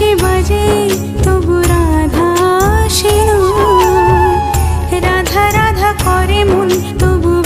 সে বাজে তবু রাধা সে রাধা রাধা করে মন তবু